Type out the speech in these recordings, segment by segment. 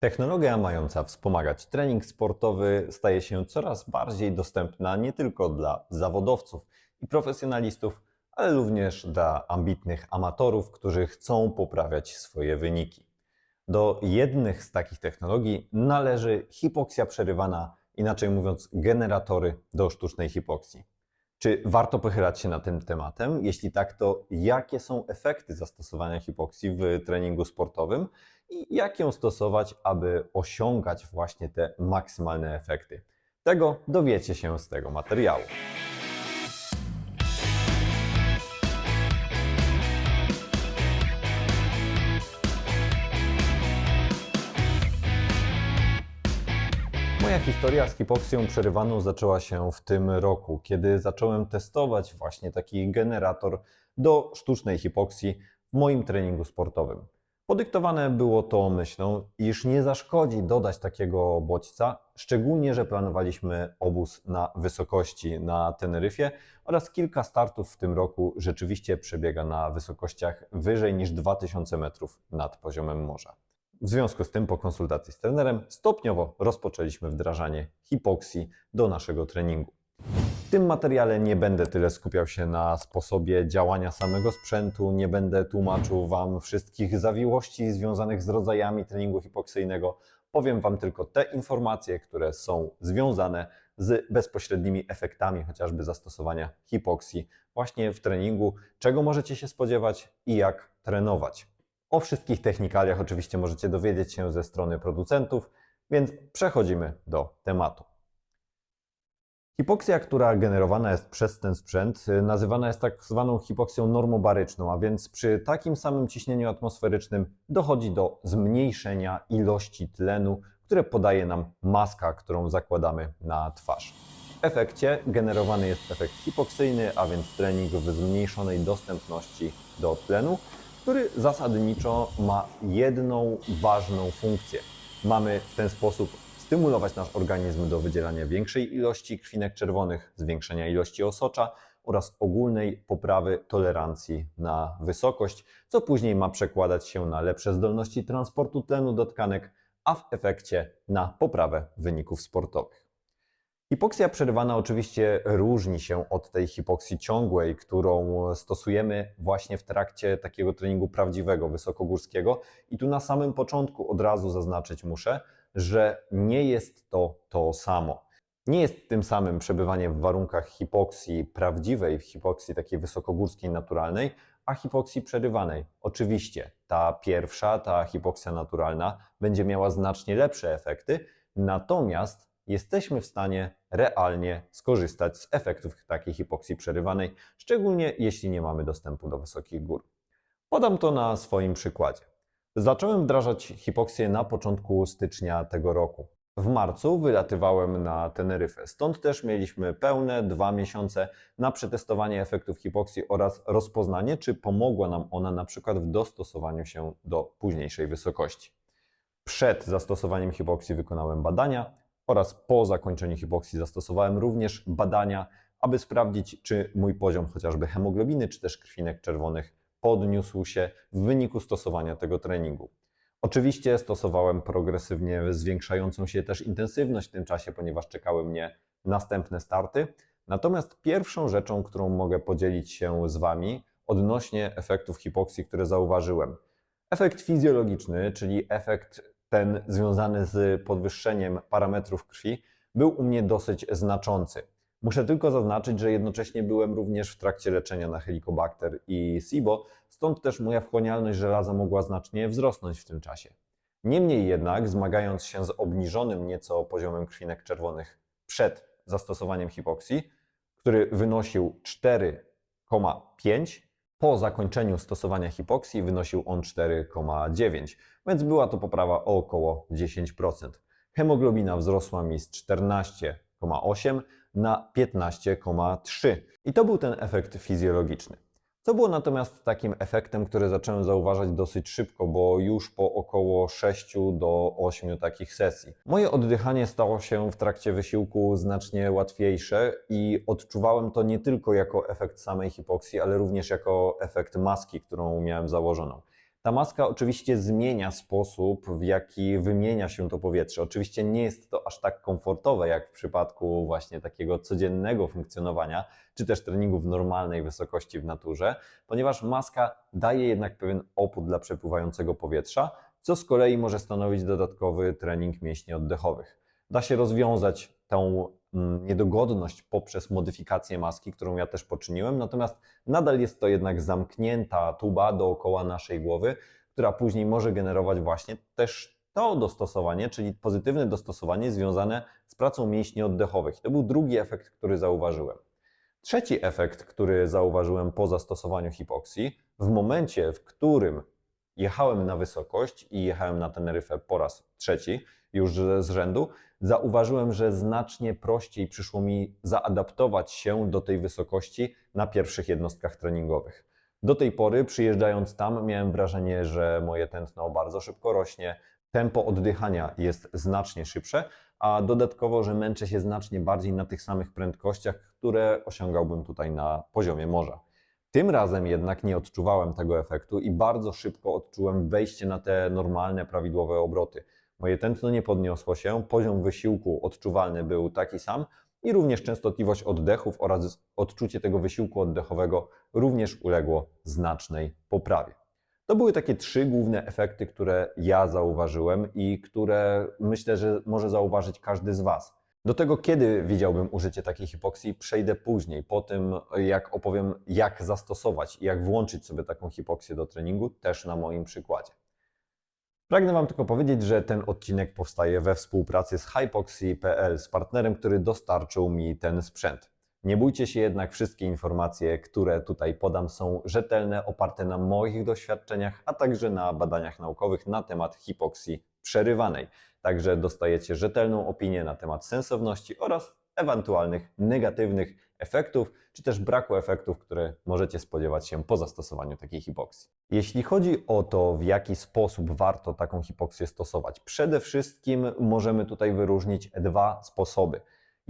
Technologia mająca wspomagać trening sportowy staje się coraz bardziej dostępna nie tylko dla zawodowców i profesjonalistów, ale również dla ambitnych amatorów, którzy chcą poprawiać swoje wyniki. Do jednych z takich technologii należy hipoksja przerywana, inaczej mówiąc, generatory do sztucznej hipoksji. Czy warto pochylać się nad tym tematem? Jeśli tak, to jakie są efekty zastosowania hipoksji w treningu sportowym i jak ją stosować, aby osiągać właśnie te maksymalne efekty? Tego dowiecie się z tego materiału. Historia z hipoksją przerywaną zaczęła się w tym roku, kiedy zacząłem testować właśnie taki generator do sztucznej hipoksji w moim treningu sportowym. Podyktowane było to myślą, iż nie zaszkodzi dodać takiego bodźca, szczególnie, że planowaliśmy obóz na wysokości na Teneryfie oraz kilka startów w tym roku rzeczywiście przebiega na wysokościach wyżej niż 2000 metrów nad poziomem morza. W związku z tym, po konsultacji z trenerem, stopniowo rozpoczęliśmy wdrażanie hipoksji do naszego treningu. W tym materiale nie będę tyle skupiał się na sposobie działania samego sprzętu, nie będę tłumaczył Wam wszystkich zawiłości związanych z rodzajami treningu hipoksyjnego. Powiem Wam tylko te informacje, które są związane z bezpośrednimi efektami chociażby zastosowania hipoksji właśnie w treningu, czego możecie się spodziewać i jak trenować. O wszystkich technikaliach oczywiście możecie dowiedzieć się ze strony producentów, więc przechodzimy do tematu. Hipoksja, która generowana jest przez ten sprzęt, nazywana jest tak zwaną hipoksją normobaryczną, a więc przy takim samym ciśnieniu atmosferycznym dochodzi do zmniejszenia ilości tlenu, które podaje nam maska, którą zakładamy na twarz. W efekcie generowany jest efekt hipoksyjny, a więc trening w zmniejszonej dostępności do tlenu, który zasadniczo ma jedną ważną funkcję. Mamy w ten sposób stymulować nasz organizm do wydzielania większej ilości krwinek czerwonych, zwiększenia ilości osocza oraz ogólnej poprawy tolerancji na wysokość, co później ma przekładać się na lepsze zdolności transportu tlenu do tkanek, a w efekcie na poprawę wyników sportowych. Hipoksja przerywana oczywiście różni się od tej hipoksji ciągłej, którą stosujemy właśnie w trakcie takiego treningu prawdziwego, wysokogórskiego. I tu na samym początku od razu zaznaczyć muszę, że nie jest to to samo. Nie jest tym samym przebywanie w warunkach hipoksji prawdziwej, w hipoksji takiej wysokogórskiej, naturalnej, a hipoksji przerywanej. Oczywiście ta pierwsza, ta hipoksja naturalna, będzie miała znacznie lepsze efekty, natomiast jesteśmy w stanie realnie skorzystać z efektów takiej hipoksji przerywanej, szczególnie jeśli nie mamy dostępu do wysokich gór. Podam to na swoim przykładzie. Zacząłem wdrażać hipoksję na początku stycznia tego roku. W marcu wylatywałem na Teneryfę, stąd też mieliśmy pełne dwa miesiące na przetestowanie efektów hipoksji oraz rozpoznanie, czy pomogła nam ona na przykład w dostosowaniu się do późniejszej wysokości. Przed zastosowaniem hipoksji wykonałem badania oraz po zakończeniu hipoksji zastosowałem również badania, aby sprawdzić, czy mój poziom chociażby hemoglobiny, czy też krwinek czerwonych podniósł się w wyniku stosowania tego treningu. Oczywiście stosowałem progresywnie zwiększającą się też intensywność w tym czasie, ponieważ czekały mnie następne starty. Natomiast pierwszą rzeczą, którą mogę podzielić się z Wami odnośnie efektów hipoksji, które zauważyłem. Efekt fizjologiczny, czyli efekt ten związany z podwyższeniem parametrów krwi, był u mnie dosyć znaczący. Muszę tylko zaznaczyć, że jednocześnie byłem również w trakcie leczenia na Helicobacter i SIBO, stąd też moja wchłanialność żelaza mogła znacznie wzrosnąć w tym czasie. Niemniej jednak, zmagając się z obniżonym nieco poziomem krwinek czerwonych przed zastosowaniem hipoksji, który wynosił 4,5, po zakończeniu stosowania hipoksji wynosił on 4,9, więc była to poprawa o około 10%. Hemoglobina wzrosła mi z 14,8 na 15,3. I to był ten efekt fizjologiczny. Co było natomiast takim efektem, który zacząłem zauważać dosyć szybko, bo już po około 6 do 8 takich sesji. Moje oddychanie stało się w trakcie wysiłku znacznie łatwiejsze i odczuwałem to nie tylko jako efekt samej hipoksji, ale również jako efekt maski, którą miałem założoną. Ta maska oczywiście zmienia sposób, w jaki wymienia się to powietrze. Oczywiście nie jest to aż tak komfortowe, jak w przypadku właśnie takiego codziennego funkcjonowania, czy też treningu w normalnej wysokości w naturze, ponieważ maska daje jednak pewien opór dla przepływającego powietrza, co z kolei może stanowić dodatkowy trening mięśni oddechowych. Da się rozwiązać tą niedogodność poprzez modyfikację maski, którą ja też poczyniłem, natomiast nadal jest to jednak zamknięta tuba dookoła naszej głowy, która później może generować właśnie też to dostosowanie, czyli pozytywne dostosowanie związane z pracą mięśni oddechowych. To był drugi efekt, który zauważyłem. Trzeci efekt, który zauważyłem po zastosowaniu hipoksji, w momencie, w którym jechałem na wysokość i jechałem na Teneryfę po raz trzeci już z rzędu, zauważyłem, że znacznie prościej przyszło mi zaadaptować się do tej wysokości na pierwszych jednostkach treningowych. Do tej pory, przyjeżdżając tam, miałem wrażenie, że moje tętno bardzo szybko rośnie, tempo oddychania jest znacznie szybsze, a dodatkowo, że męczę się znacznie bardziej na tych samych prędkościach, które osiągałbym tutaj na poziomie morza. Tym razem jednak nie odczuwałem tego efektu i bardzo szybko odczułem wejście na te normalne, prawidłowe obroty. Moje tętno nie podniosło się, poziom wysiłku odczuwalny był taki sam i również częstotliwość oddechów oraz odczucie tego wysiłku oddechowego również uległo znacznej poprawie. To były takie trzy główne efekty, które ja zauważyłem i które myślę, że może zauważyć każdy z Was. Do tego, kiedy widziałbym użycie takiej hipoksji, przejdę później, po tym jak opowiem, jak zastosować i jak włączyć sobie taką hipoksję do treningu, też na moim przykładzie. Pragnę Wam tylko powiedzieć, że ten odcinek powstaje we współpracy z Hypoxy.pl, z partnerem, który dostarczył mi ten sprzęt. Nie bójcie się jednak, wszystkie informacje, które tutaj podam, są rzetelne, oparte na moich doświadczeniach, a także na badaniach naukowych na temat hipoksji przerywanej. Także dostajecie rzetelną opinię na temat sensowności oraz ewentualnych negatywnych efektów, czy też braku efektów, które możecie spodziewać się po zastosowaniu takiej hipoksji. Jeśli chodzi o to, w jaki sposób warto taką hipoksję stosować, przede wszystkim możemy tutaj wyróżnić dwa sposoby.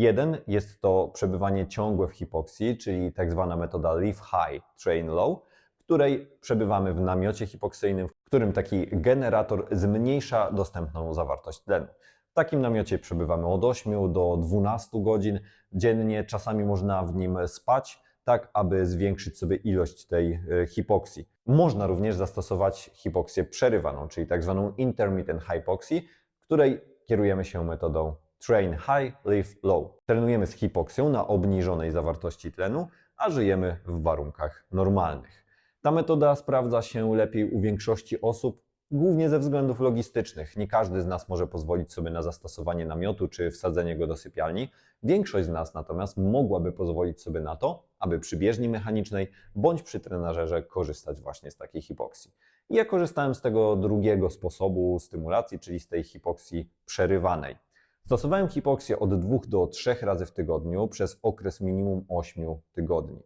Jeden jest to przebywanie ciągłe w hipoksji, czyli tak zwana metoda Live High, Train Low, w której przebywamy w namiocie hipoksyjnym, w którym taki generator zmniejsza dostępną zawartość tlenu. W takim namiocie przebywamy od 8 do 12 godzin dziennie, czasami można w nim spać, tak aby zwiększyć sobie ilość tej e, hipoksji. Można również zastosować hipoksję przerywaną, czyli tak zwaną intermittent hypoxia, w której kierujemy się metodą train high, live low. Trenujemy z hipoksją na obniżonej zawartości tlenu, a żyjemy w warunkach normalnych. Ta metoda sprawdza się lepiej u większości osób, głównie ze względów logistycznych. Nie każdy z nas może pozwolić sobie na zastosowanie namiotu czy wsadzenie go do sypialni. Większość z nas natomiast mogłaby pozwolić sobie na to, aby przy bieżni mechanicznej bądź przy trenażerze korzystać właśnie z takiej hipoksji. Ja korzystałem z tego drugiego sposobu stymulacji, czyli z tej hipoksji przerywanej. Stosowałem hipoksję od 2 do 3 razy w tygodniu przez okres minimum 8 tygodni.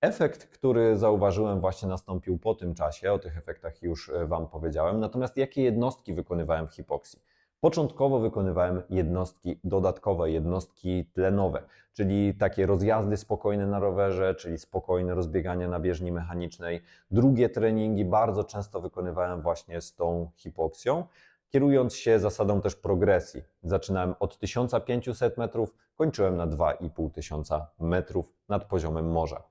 Efekt, który zauważyłem, właśnie nastąpił po tym czasie, o tych efektach już e, Wam powiedziałem. Natomiast jakie jednostki wykonywałem w hipoksji? Początkowo wykonywałem jednostki dodatkowe, jednostki tlenowe, czyli takie rozjazdy spokojne na rowerze, czyli spokojne rozbieganie na bieżni mechanicznej. Drugie treningi bardzo często wykonywałem właśnie z tą hipoksją, kierując się zasadą też progresji. Zaczynałem od 1500 metrów, kończyłem na 2500 metrów nad poziomem morza.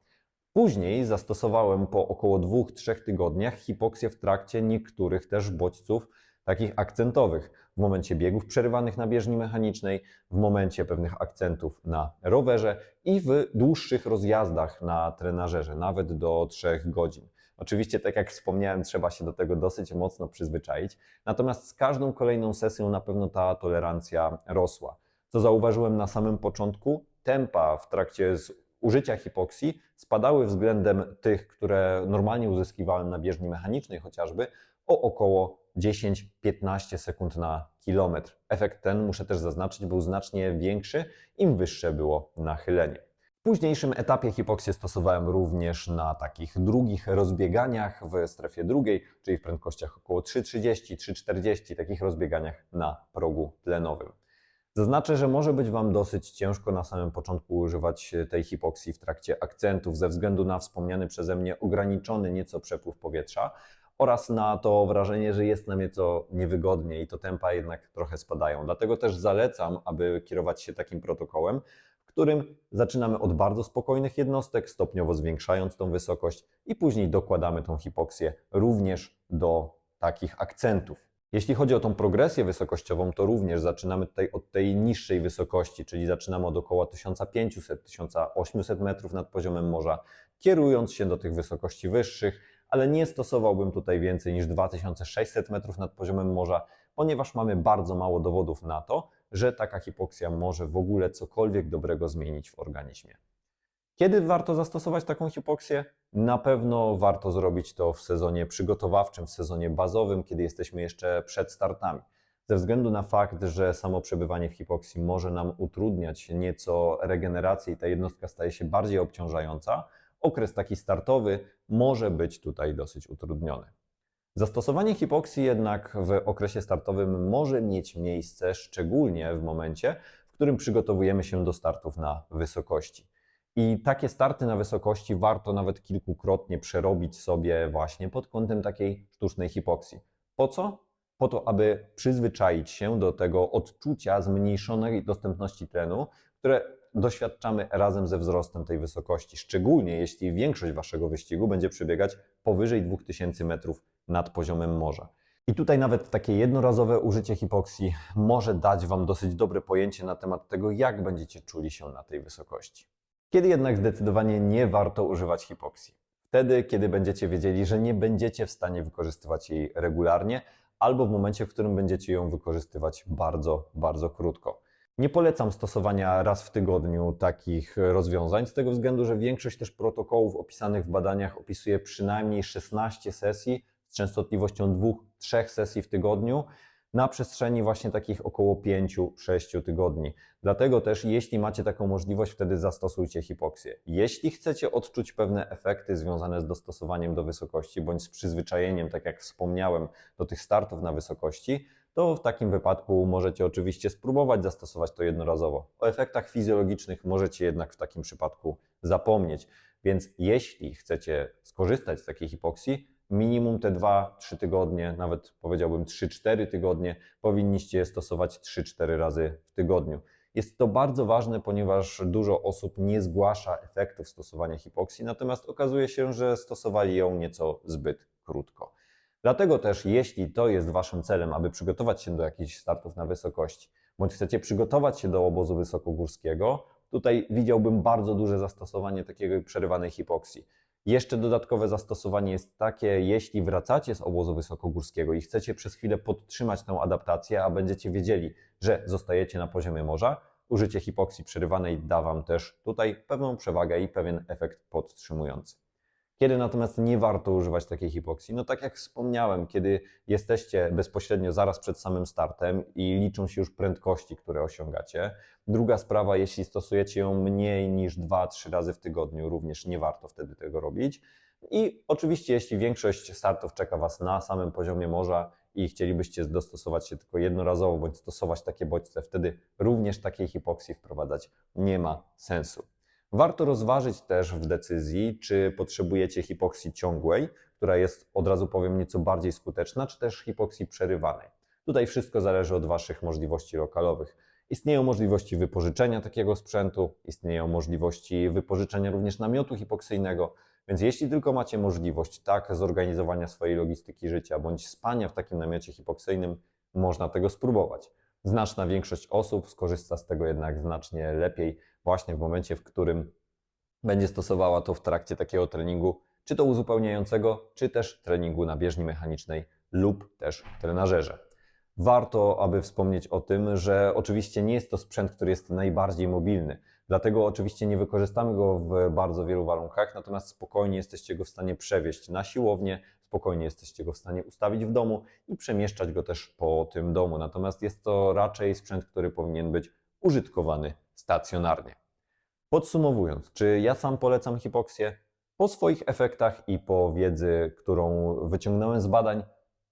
Później zastosowałem po około 2-3 tygodniach hipoksję w trakcie niektórych też bodźców takich akcentowych. W momencie biegów przerywanych na bieżni mechanicznej, w momencie pewnych akcentów na rowerze i w dłuższych rozjazdach na trenażerze, nawet do 3 godzin. Oczywiście, tak jak wspomniałem, trzeba się do tego dosyć mocno przyzwyczaić, natomiast z każdą kolejną sesją na pewno ta tolerancja rosła. Co zauważyłem na samym początku, tempa w trakcie użycia hipoksji spadały względem tych, które normalnie uzyskiwałem na bieżni mechanicznej chociażby, o około 10-15 sekund na kilometr. Efekt ten, muszę też zaznaczyć, był znacznie większy, im wyższe było nachylenie. Późniejszym etapie hipoksję stosowałem również na takich drugich rozbieganiach w strefie drugiej, czyli w prędkościach około 3,30-3,40, takich rozbieganiach na progu tlenowym. Zaznaczę, że może być Wam dosyć ciężko na samym początku używać tej hipoksji w trakcie akcentów ze względu na wspomniany przeze mnie ograniczony nieco przepływ powietrza oraz na to wrażenie, że jest nam nieco niewygodnie i to tempa jednak trochę spadają. Dlatego też zalecam, aby kierować się takim protokołem, którym zaczynamy od bardzo spokojnych jednostek, stopniowo zwiększając tą wysokość i później dokładamy tą hipoksję również do takich akcentów. Jeśli chodzi o tą progresję wysokościową, to również zaczynamy tutaj od tej niższej wysokości, czyli zaczynamy od około 1500-1800 metrów nad poziomem morza, kierując się do tych wysokości wyższych, ale nie stosowałbym tutaj więcej niż 2600 metrów nad poziomem morza, ponieważ mamy bardzo mało dowodów na to, że taka hipoksja może w ogóle cokolwiek dobrego zmienić w organizmie. Kiedy warto zastosować taką hipoksję? Na pewno warto zrobić to w sezonie przygotowawczym, w sezonie bazowym, kiedy jesteśmy jeszcze przed startami. Ze względu na fakt, że samo przebywanie w hipoksji może nam utrudniać nieco regenerację i ta jednostka staje się bardziej obciążająca, okres taki startowy może być tutaj dosyć utrudniony. Zastosowanie hipoksji jednak w okresie startowym może mieć miejsce szczególnie w momencie, w którym przygotowujemy się do startów na wysokości. I takie starty na wysokości warto nawet kilkukrotnie przerobić sobie właśnie pod kątem takiej sztucznej hipoksji. Po co? Po to, aby przyzwyczaić się do tego odczucia zmniejszonej dostępności tlenu, które doświadczamy razem ze wzrostem tej wysokości, szczególnie jeśli większość waszego wyścigu będzie przebiegać powyżej 2000 metrów nad poziomem morza. I tutaj nawet takie jednorazowe użycie hipoksji może dać Wam dosyć dobre pojęcie na temat tego, jak będziecie czuli się na tej wysokości. Kiedy jednak zdecydowanie nie warto używać hipoksji? Wtedy, kiedy będziecie wiedzieli, że nie będziecie w stanie wykorzystywać jej regularnie, albo w momencie, w którym będziecie ją wykorzystywać bardzo, bardzo krótko. Nie polecam stosowania raz w tygodniu takich rozwiązań, z tego względu, że większość też protokołów opisanych w badaniach opisuje przynajmniej 16 sesji z częstotliwością 2-3 sesji w tygodniu na przestrzeni właśnie takich około 5-6 tygodni. Dlatego też, jeśli macie taką możliwość, wtedy zastosujcie hipoksję. Jeśli chcecie odczuć pewne efekty związane z dostosowaniem do wysokości bądź z przyzwyczajeniem, tak jak wspomniałem, do tych startów na wysokości, to w takim wypadku możecie oczywiście spróbować zastosować to jednorazowo. O efektach fizjologicznych możecie jednak w takim przypadku zapomnieć. Więc jeśli chcecie skorzystać z takiej hipoksji, minimum te 2-3 tygodnie, nawet powiedziałbym 3-4 tygodnie, powinniście je stosować 3-4 razy w tygodniu. Jest to bardzo ważne, ponieważ dużo osób nie zgłasza efektów stosowania hipoksji, natomiast okazuje się, że stosowali ją nieco zbyt krótko. Dlatego też, jeśli to jest Waszym celem, aby przygotować się do jakichś startów na wysokości, bądź chcecie przygotować się do obozu wysokogórskiego, tutaj widziałbym bardzo duże zastosowanie takiej przerywanej hipoksji. Jeszcze dodatkowe zastosowanie jest takie, jeśli wracacie z obozu wysokogórskiego i chcecie przez chwilę podtrzymać tę adaptację, a będziecie wiedzieli, że zostajecie na poziomie morza, użycie hipoksji przerywanej da Wam też tutaj pewną przewagę i pewien efekt podtrzymujący. Kiedy natomiast nie warto używać takiej hipoksji? No tak jak wspomniałem, kiedy jesteście bezpośrednio zaraz przed samym startem i liczą się już prędkości, które osiągacie. Druga sprawa, jeśli stosujecie ją mniej niż 2-3 razy w tygodniu, również nie warto wtedy tego robić. I oczywiście, jeśli większość startów czeka Was na samym poziomie morza i chcielibyście dostosować się tylko jednorazowo bądź stosować takie bodźce, wtedy również takiej hipoksji wprowadzać nie ma sensu. Warto rozważyć też w decyzji, czy potrzebujecie hipoksji ciągłej, która jest, od razu powiem, nieco bardziej skuteczna, czy też hipoksji przerywanej. Tutaj wszystko zależy od Waszych możliwości lokalowych. Istnieją możliwości wypożyczenia takiego sprzętu, istnieją możliwości wypożyczenia również namiotu hipoksyjnego, więc jeśli tylko macie możliwość tak zorganizowania swojej logistyki życia bądź spania w takim namiocie hipoksyjnym, można tego spróbować. Znaczna większość osób skorzysta z tego jednak znacznie lepiej, właśnie w momencie, w którym będzie stosowała to w trakcie takiego treningu, czy to uzupełniającego, czy też treningu na bieżni mechanicznej lub też trenażerze. Warto, aby wspomnieć o tym, że oczywiście nie jest to sprzęt, który jest najbardziej mobilny. Dlatego oczywiście nie wykorzystamy go w bardzo wielu warunkach, natomiast spokojnie jesteście go w stanie przewieźć na siłownię, spokojnie jesteście go w stanie ustawić w domu i przemieszczać go też po tym domu. Natomiast jest to raczej sprzęt, który powinien być użytkowany stacjonarnie. Podsumowując, czy ja sam polecam hipoksję? Po swoich efektach i po wiedzy, którą wyciągnąłem z badań,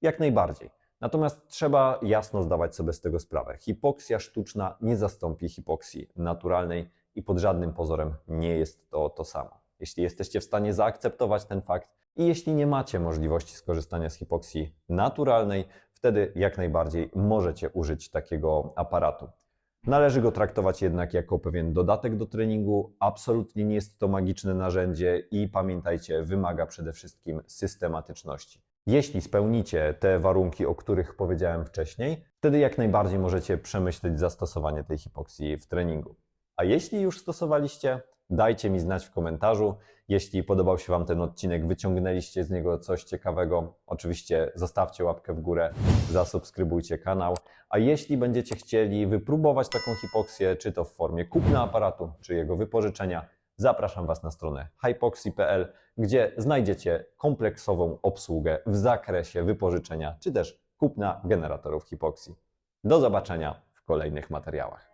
jak najbardziej. Natomiast trzeba jasno zdawać sobie z tego sprawę. Hipoksja sztuczna nie zastąpi hipoksji naturalnej i pod żadnym pozorem nie jest to to samo. Jeśli jesteście w stanie zaakceptować ten fakt, I jeśli nie macie możliwości skorzystania z hipoksji naturalnej, wtedy jak najbardziej możecie użyć takiego aparatu. Należy go traktować jednak jako pewien dodatek do treningu. Absolutnie nie jest to magiczne narzędzie i pamiętajcie, wymaga przede wszystkim systematyczności. Jeśli spełnicie te warunki, o których powiedziałem wcześniej, wtedy jak najbardziej możecie przemyśleć zastosowanie tej hipoksji w treningu. A jeśli już stosowaliście, dajcie mi znać w komentarzu. Jeśli podobał się Wam ten odcinek, wyciągnęliście z niego coś ciekawego, oczywiście zostawcie łapkę w górę, zasubskrybujcie kanał. A jeśli będziecie chcieli wypróbować taką hipoksję, czy to w formie kupna aparatu, czy jego wypożyczenia, zapraszam Was na stronę hypoxy.pl, gdzie znajdziecie kompleksową obsługę w zakresie wypożyczenia, czy też kupna generatorów hipoksji. Do zobaczenia w kolejnych materiałach.